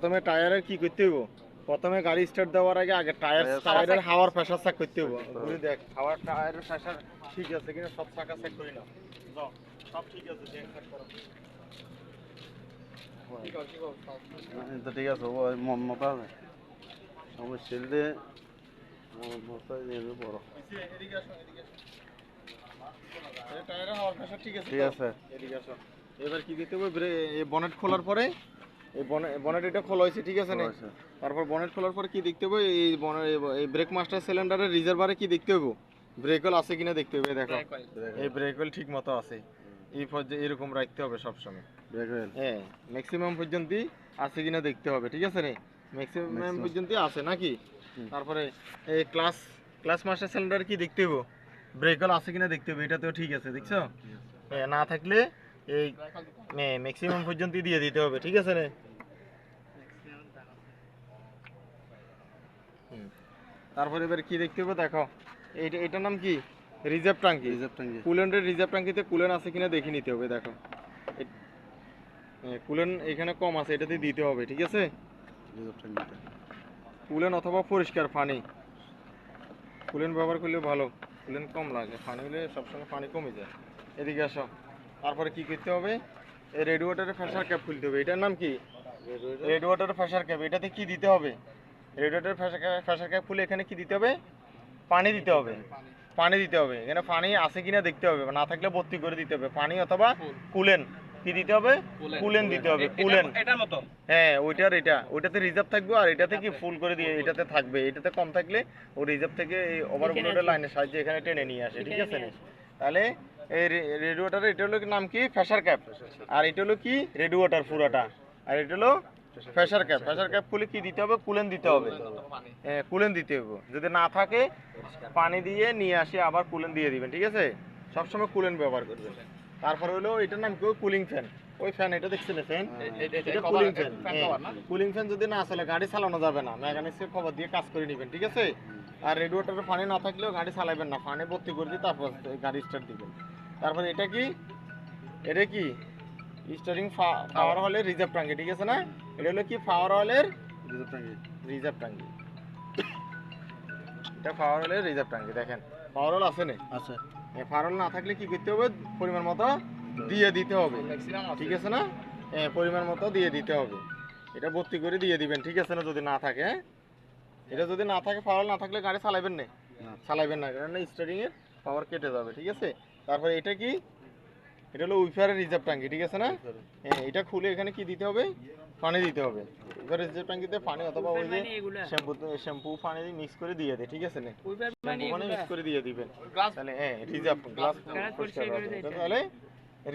প্রথমে টায়ারের কি করতে হইব? প্রথমে গাড়ি স্টার্ট দেওয়ার আগে আগে টায়ার টায়ার টায়ারের হাওয়ার প্রেসার চেক করতে হইব। হবে। ঘুরে দেখ হাওয়ার টায়ারের প্রেসার ঠিক আছে কিনা সব চাকা চেক করি না সব ঠিক আছে চেক করো। আছে ঠিক আছে তো ঠিক ও মন মতো আমার ছেলে বড়। ঠিক এবার কি দিতে হবে এই বনেট খোলার পরে এই বনেট এটা খোলা হয়েছে ঠিক আছে না? তারপর বনেট খোলার পরে কি দেখতে হবে? এই বনে- এই ব্রেক মাস্টার সিলিন্ডারের রিজার্ভারে কি দেখতে হবে ব্রেক অয়েল আছে কিনা দেখতে হবে দেখো। এই ব্রেক অয়েল ঠিক মতো আছে। এই পর্যায়ে এরকম রাখতে হবে সবসময়। ব্রেক অয়েল হ্যাঁ ম্যাক্সিমাম পর্যন্ত আছে কিনা দেখতে হবে ঠিক আছে রে ম্যাক্সিমাম। পর্যন্ত আছে নাকি? তারপরে এই ক্লাস ক্লাস মাস্টার সিলিন্ডার কি দেখতে হবে ব্রেক অয়েল আছে কিনা দেখতে হবে এটাতেও ঠিক আছে দেখছ? হ্যাঁ, না থাকলে এই ম্যাক্সিমাম পর্যন্ত দিয়ে দিতে হবে ঠিক আছে রে তারপরে এবার কি দেখতে হবে? দেখো এইটা এটার নাম কি? রিজার্ভ ট্যাঙ্কি রিজার্ভ ট্যাঙ্কি কুলেন্টের রিজার্ভ ট্যাঙ্কিতে কুলেন আছে কিনা দেখে নিতে হবে দেখো। কুলেন এখানে কম আছে এটাতে দিতে হবে ঠিক আছে? কুলেন অথবা পরিষ্কার পানি। কুলেন ব্যবহার করলে ভালো। কুলেন কম লাগে পানি হলে সবসময় পানি কমে যায়। এদিকে আসো। তারপরে কি করতে হবে? এই রেড ওয়াটারের প্রেশার ক্যাপ খুলতে হবে। এটার নাম কি? রেড ওয়াটারের প্রেশার ক্যাপ। এটাতে কি দিতে হবে? রেড ওয়াটারের প্রেশার প্রেশার ক্যাপ খুলে এখানে কি দিতে হবে? পানি দিতে হবে। পানি দিতে হবে। এখানে পানি আছে কিনা দেখতে হবে। না থাকলে ভর্তি করে দিতে হবে। পানি অথবা কুলেন। কি দিতে হবে? কুলেন দিতে হবে। কুলেন। হ্যাঁ ওইটার এটা। ওইটাতে রিজার্ভ থাকবে আর এটাতে কি ফুল করে দিয়ে এটাতে থাকবে। এটাতে কম থাকলে ও রিজার্ভ থেকে এই ওভারফ্লোডের লাইনের সাহায্যে এখানে টেনে নিয়ে আসে। ঠিক আছে? তাহলে এই রেডিওটার এটা হলো কি নাম কি? ফ্যাশার ক্যাপ। আর এটা হলো কি? রেডিওটার পুরাটা। আর এটা হলো ফ্যাশার ক্যাপ ফ্যাশার ক্যাপ খুলে কি দিতে হবে? কুলেন দিতে হবে। হ্যাঁ কুলেন দিতে হবে। যদি না থাকে পানি দিয়ে নিয়ে আসে আবার কুলেন দিয়ে দিবেন ঠিক আছে? সবসময় কুলেন ব্যবহার করবেন। তারপরে হলো এটার নাম কি? Cooling fan. ওই ফ্যান এটা দেখছেন ফ্যান? এটা কুলিং ফ্যান। কুলিং ফ্যান যদি না আসলে গাড়ি চালানো যাবে না। মেকানিক্সের খবর দিয়ে কাজ করে নেবেন ঠিক আছে? আর রেডিওটারে পানি না থাকলেও গাড়ি চালাবেন না। পানি ভর্তি করে দিয়ে তারপর গাড়ি স্টার্ট দিবেন। তারপর এটা কি? এটা কি? স্টারিং পাওয়ার হলে রিজার্ভ ট্যাঙ্কি ঠিক আছে না? এটা হলো কি পাওয়ার হলের রিজার্ভ ট্যাঙ্কি রিজার্ভ ট্যাঙ্কি এটা পাওয়ার হলের রিজার্ভ ট্যাঙ্কি দেখেন। পাওয়ার হল আছে না? আছে। পাওয়ার হল না থাকলে কি করতে হবে? পরিমাণ মতো দিয়ে দিতে হবে। ঠিক আছে না? হ্যাঁ পরিমাণ মতো দিয়ে দিতে হবে। এটা ভর্তি করে দিয়ে দিবেন ঠিক আছে না? যদি না থাকে হ্যাঁ? এটা যদি না থাকে পাওয়ার না থাকলে গাড়ি চালাবেন না? না। চালাবেন না কারণ স্টারিং এর পাওয়ার কেটে যাবে ঠিক আছে? তারপরে এটা কি? এটা হলো উইফারের রিজার্ভ ট্যাঙ্কি ঠিক আছে না? হ্যাঁ এটা খুলে এখানে কি দিতে হবে? পানি দিতে হবে। উইফারের রিজার্ভ ট্যাঙ্কিতে পানি অথবা ওই যে শ্যাম্পু শ্যাম্পু পানি দিয়ে মিক্স করে দিয়ে দে ঠিক আছে না? শ্যাম্পু পানি মিক্স করে দিয়ে দিবেন। তাহলে হ্যাঁ রিজার্ভ গ্লাস পরিষ্কার। এটা তাহলে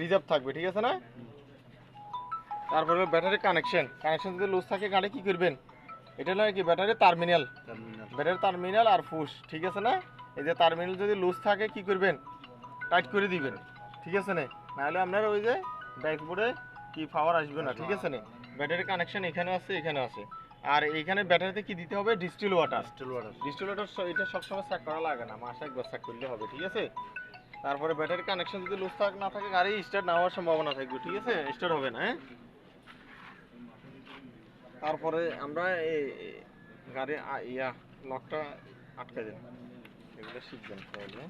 রিজার্ভ থাকবে ঠিক আছে না? তারপরে ব্যাটারি কানেকশন। কানেকশন যদি লুজ থাকে গাড়ি কি করবেন? এটা হলো কি battery terminal. Terminal. Battery terminal আর ফুস ঠিক আছে না? এই যে টার্মিনাল যদি লুজ থাকে কি করবেন? টাইট করে দিবেন। ঠিক আছে না? নাহলে আপনার ওই যে ড্যাশবোর্ডে কি পাওয়ার আসবে না ঠিক আছে না? ব্যাটারি কানেকশন এখানে আছে এখানে আছে। আর এখানে ব্যাটারিতে কি দিতে হবে? Distil water still water distil water এটা সবসময় চেক করা লাগে না মাসে একবার চেক করলে হবে ঠিক আছে? তারপরে ব্যাটারি কানেকশন যদি লুজ থাক না থাকে গাড়ি স্টার্ট না হওয়ার সম্ভাবনা থাকবে ঠিক আছে? স্টার্ট হবে না হ্যাঁ? তারপরে আমরা এই এই গাড়ি ইয়া লকটা আটকে দেন এগুলো শিখবেন তাহলে।